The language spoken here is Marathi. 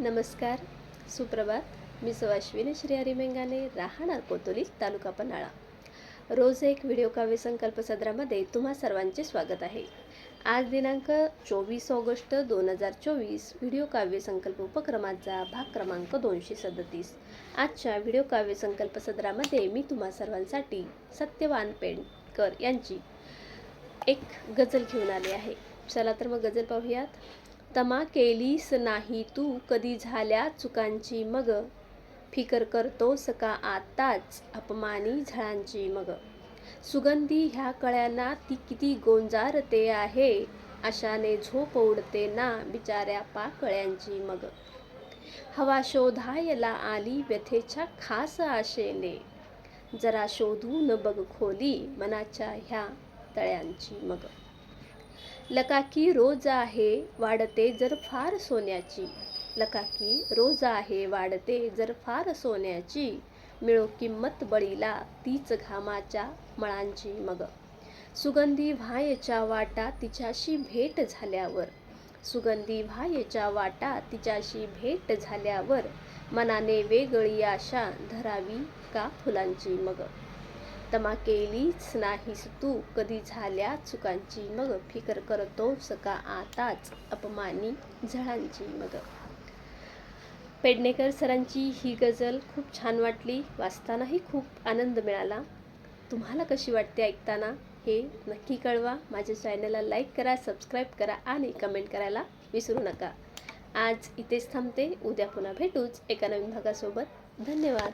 नमस्कार सुप्रभात. मी सुवाश्विनी श्रीहरी मेंगाने राहणार कोतोली तालुका पन्हाळा. रोज एक व्हिडिओ काव्य संकल्प सदरामध्ये तुम्हा सर्वांचे स्वागत आहे. आज दिनांक चोवीस ऑगस्ट दोन हजार चोवीस व्हिडिओ काव्य संकल्प उपक्रमाचा भाग क्रमांक दोनशे सदतीस. आजच्या व्हिडिओ काव्य संकल्प सदरामध्ये मी तुम्हा सर्वांसाठी सत्यवान पेंडकर यांची एक गजल घेऊन आली आहे. चला तर मग गजल पाहूयात. तमा केलीस नाही तू कधी झाल्या चुकांची मग. फिकर करतोस का आताच अपमानी झळांची मग. सुगंधी ह्या कळ्यांना ती किती गोंजारते आहे अशाने झोप उडते ना बिचाऱ्या पाकळ्यांची मग. हवा शोधायला आली व्यथेच्या खास आशेने. जरा शोधून बघ खोली मनाच्या ह्या तळ्यांची मग. लकाकी रोज आहे वाढते जर फार सोन्याची. लकाकी रोज आहे वाढते जर फार सोन्याची. मिळो किंमत बळीला तीच घामाच्या मळांची मग. सुगंधी व्हायच्या वाटा तिच्याशी भेट झाल्यावर. सुगंधी व्हायच्या वाटा तिच्याशी भेट झाल्यावर. मनाने वेगळी आशा धरावी का फुलांची मग? तमा केलीच नाहीस तू. कधी झाल्या चुकांची मग फिकर करतो सका आताच अपमानी झळांची मग. पेडणेकर सरांची ही गझल खूप छान वाटली. वाचतानाही खूप आनंद मिळाला. तुम्हाला कशी वाटते ऐकताना हे नक्की कळवा. माझ्या चॅनलला लाईक करा सबस्क्राईब करा आणि कमेंट करायला विसरू नका. आज इथेच थांबते. उद्या पुन्हा भेटूच एका नवीन भागासोबत. धन्यवाद.